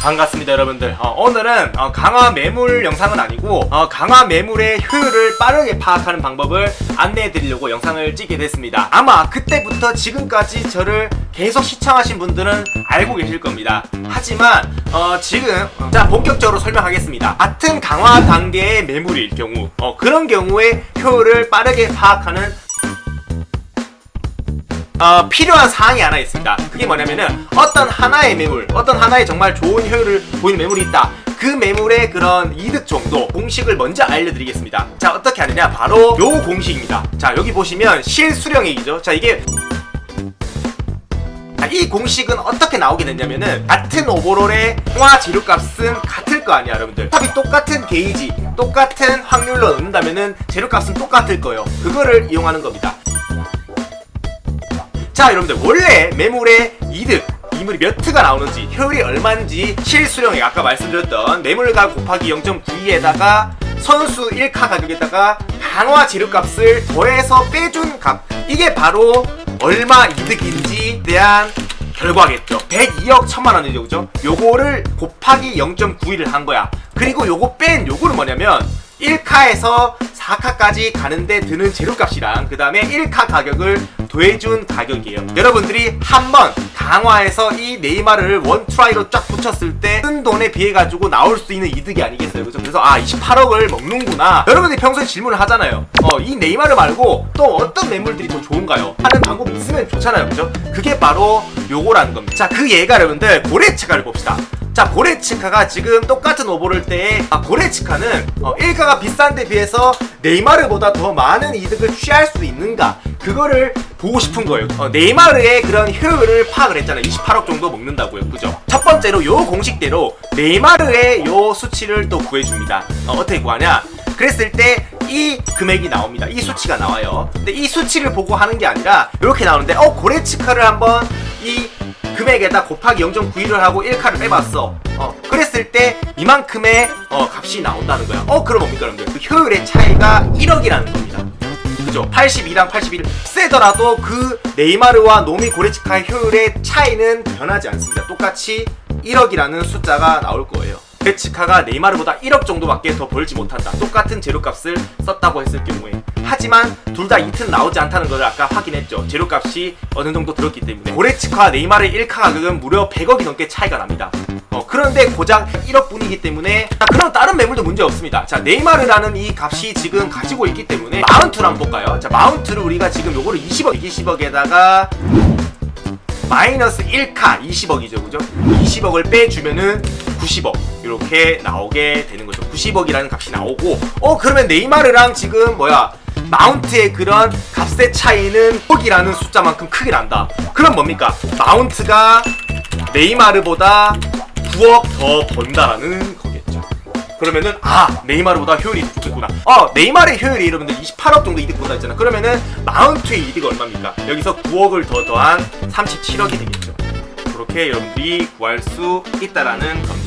반갑습니다 여러분들. 어, 오늘은 어, 강화 매물 영상은 아니고 어, 강화 매물의 효율을 빠르게 파악하는 방법을 안내해 드리려고 영상을 찍게 됐습니다. 아마 그때부터 지금까지 저를 계속 시청하신 분들은 알고 계실 겁니다. 하지만 어, 지금 어, 자 본격적으로 설명하겠습니다. 같은 강화 단계의 매물일 경우 어, 그런 경우에 효율을 빠르게 파악하는 어, 필요한 사항이 하나 있습니다. 그게 뭐냐면은 어떤 하나의 매물, 어떤 하나의 정말 좋은 효율을 보이는 매물이 있다. 그 매물의 그런 이득 정도 공식을 먼저 알려드리겠습니다. 자 어떻게 하느냐 바로 요 공식입니다. 자 여기 보시면 실수령액이죠. 자 이게 자, 이 공식은 어떻게 나오게 됐냐면은 같은 오버롤의 통화 재료값은 같을 거 아니야 여러분들 탑이 똑같은 게이지 똑같은 확률로 넣는다면은 재료값은 똑같을 거예요 그거를 이용하는 겁니다 자 여러분들 원래 매물의 이득 이물이 몇 트가 나오는지 효율이 얼마인지 실수령액 아까 말씀드렸던 매물가 곱하기 0.92에다가 선수 1카 가격에다가 강화 재료값을 더해서 빼준 값. 이게 바로 얼마 이득인지 대한 결과겠죠. 102억 천만 원이죠 그죠? 요거를 곱하기 0.91을 한 거야. 그리고 요거 뺀 요거는 뭐냐면 1카에서 4카까지 가는데 드는 재료값이랑 그 다음에 1카 가격을 더해준 가격이에요. 여러분들이 한번 강화해서 이 네이마르를 원 트라이로 쫙 붙였을 때 쓴 돈에 비해 가지고 나올 수 있는 이득이 아니겠어요. 그죠? 그래서 아 28억을 먹는구나. 여러분들이 평소에 질문을 하잖아요. 어, 이 네이마르 말고 또 어떤 매물들이 더 좋은가요? 하는 방법이 있으면 좋잖아요. 그죠? 그게 바로 요거라는 겁니다. 자, 그 예가 여러분들 고래치가를 봅시다. 자 고레츠카가 지금 똑같은 오버를 때에 아, 고레츠카는 어, 1가가 비싼 데 비해서 네이마르보다 더 많은 이득을 취할 수 있는가? 그거를 보고 싶은 거예요. 어, 네이마르의 그런 효율을 파악을 했잖아요. 28억 정도 먹는다고요. 그죠? 첫 번째로 요 공식대로 네이마르의 요 수치를 또 구해줍니다. 어, 어떻게 구하냐? 그랬을 때 이 금액이 나옵니다. 이 수치가 나와요. 근데 이 수치를 보고 하는 게 아니라 이렇게 나오는데 어 고레츠카를 한번 이 금액에다 곱하기 0.91을 하고 1카를 빼봤어. 어, 그랬을 때 이만큼의 어, 값이 나온다는 거야. 어, 그럼 뭡니까, 여러분들? 그 효율의 차이가 1억이라는 겁니다. 그죠? 82랑 81 세더라도 그 네이마르와 노미 고레츠카의 효율의 차이는 변하지 않습니다. 똑같이 1억이라는 숫자가 나올 거예요. 고레츠카가 네이마르보다 1억 정도밖에 더 벌지 못한다. 똑같은 재료값을 썼다고 했을 경우에. 하지만 둘 다 이틀 나오지 않다는 것을 아까 확인했죠. 재료값이 어느 정도 들었기 때문에. 고레츠카와 네이마르의 1카 가격은 무려 100억이 넘게 차이가 납니다. 어, 그런데 고작 1억 뿐이기 때문에 자, 그럼 다른 매물도 문제 없습니다. 자, 네이마르라는 이 값이 지금 가지고 있기 때문에 마운트를 한번 볼까요? 자, 마운트를 우리가 지금 요거를 20억, 20억에다가 마이너스 1카 20억이죠, 그죠? 20억을 빼주면은 90억 이렇게 나오게 되는 거죠. 90억이라는 값이 나오고, 어 그러면 네이마르랑 지금 뭐야? 마운트의 그런 값의 차이는 6이라는 숫자만큼 크게 난다. 그럼 뭡니까? 마운트가 네이마르보다 9억 더 번다라는 거겠죠. 그러면은 아 네이마르보다 효율이 높겠구나. 어 네이마르의 효율이 여러분들 28억 정도 이득 본다 했잖아. 그러면은 마운트의 이득이 얼마입니까? 여기서 9억을 더 더한 37억이 되겠죠. 그렇게 여러분들이 구할 수 있다라는 겁니다.